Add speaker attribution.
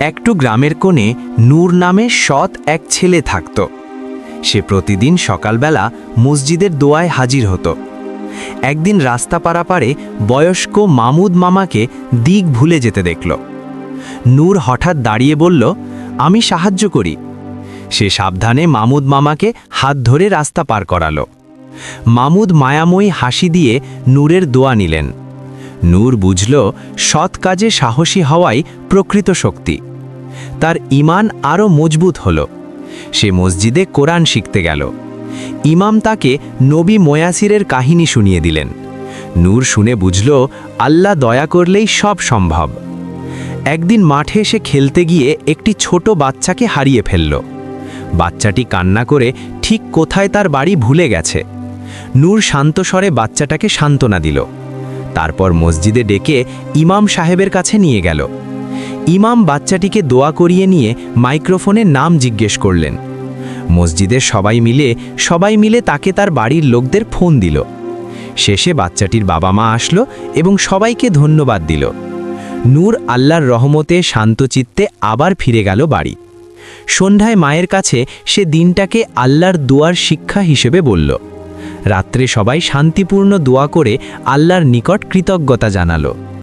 Speaker 1: একটু গ্রামের কোণে নূর নামে সৎ এক ছেলে থাকত। সে প্রতিদিন সকালবেলা মসজিদের দোয়ায় হাজির হতো। একদিন রাস্তা পারাপারে বয়স্ক মামুদ মামাকে দিক ভুলে যেতে দেখল। নূর হঠাৎ দাঁড়িয়ে বলল, আমি সাহায্য করি। সে সাবধানে মামুদ মামাকে হাত ধরে রাস্তা পার করালো। মামুদ মায়াময়ী হাসি দিয়ে নূরের দোয়া নিলেন। নূর বুঝল সৎ কাজে সাহসী হওয়াই প্রকৃত শক্তি। তার ইমান আরও মজবুত হল। সে মসজিদে কোরআন শিখতে গেল। ইমাম তাকে নবী ময়াসিরের কাহিনী শুনিয়ে দিলেন। নূর শুনে বুঝল, আল্লাহ দয়া করলেই সব সম্ভব। একদিন মাঠে এসে খেলতে গিয়ে একটি ছোট বাচ্চাকে হারিয়ে ফেলল। বাচ্চাটি কান্না করে ঠিক কোথায় তার বাড়ি ভুলে গেছে। নূর শান্তস্বরে বাচ্চাটাকে সান্ত্বনা দিল। তারপর মসজিদে ডেকে ইমাম সাহেবের কাছে নিয়ে গেল। ইমাম বাচ্চাটিকে দোয়া করিয়ে নিয়ে মাইক্রোফোনে নাম জিজ্ঞেস করলেন। মসজিদের সবাই মিলে সবাই মিলে তাকে তার বাড়ির লোকদের ফোন দিল। শেষে বাচ্চাটির বাবা মা আসলো এবং সবাইকে ধন্যবাদ দিল। নূর আল্লাহর রহমতে শান্তচিত্তে আবার ফিরে গেল বাড়ি। সন্ধ্যায় মায়ের কাছে সে দিনটাকে আল্লাহর দুয়ার শিক্ষা হিসেবে বলল। রাত্রে সবাই শান্তিপূর্ণ দোয়া করে আল্লাহর নিকট কৃতজ্ঞতা জানালো।